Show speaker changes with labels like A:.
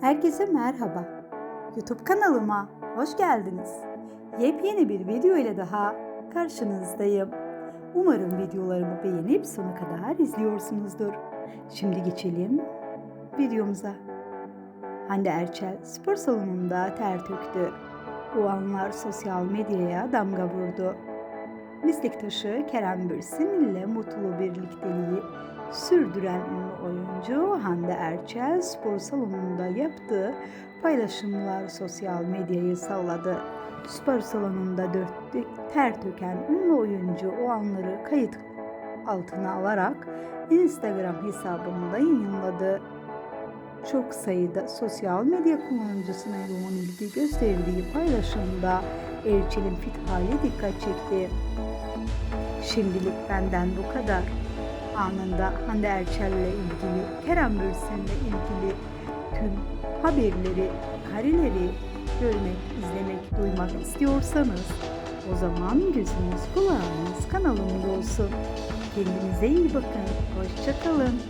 A: Herkese merhaba. YouTube kanalıma hoş geldiniz. Yepyeni bir video ile daha karşınızdayım. Umarım videolarımı beğenip sona kadar izliyorsunuzdur. Şimdi geçelim videomuza. Hande Erçel spor salonunda ter töktü. O anlar sosyal medyaya damga vurdu. Meslektaşı Kerem Bürsin ile mutlu birlikteliği sürdüren ünlü oyuncu Hande Erçel spor salonunda yaptığı paylaşımlar sosyal medyayı salladı. Spor salonunda dörtlük ter töken ünlü oyuncu o anları kayıt altına alarak Instagram hesabında yayınladı. Çok sayıda sosyal medya kullanıcısına yoğun ilgi gösterdiği paylaşımda Erçel'in fit hali dikkat çekti. Şimdilik benden bu kadar. Anında Hande Erçel'le ilgili, Kerem Bürsin'le ilgili tüm haberleri, kareleri görmek, izlemek, duymak istiyorsanız o zaman gözünüz kulağınız kanalımda olsun. Kendinize iyi bakın. Hoşçakalın.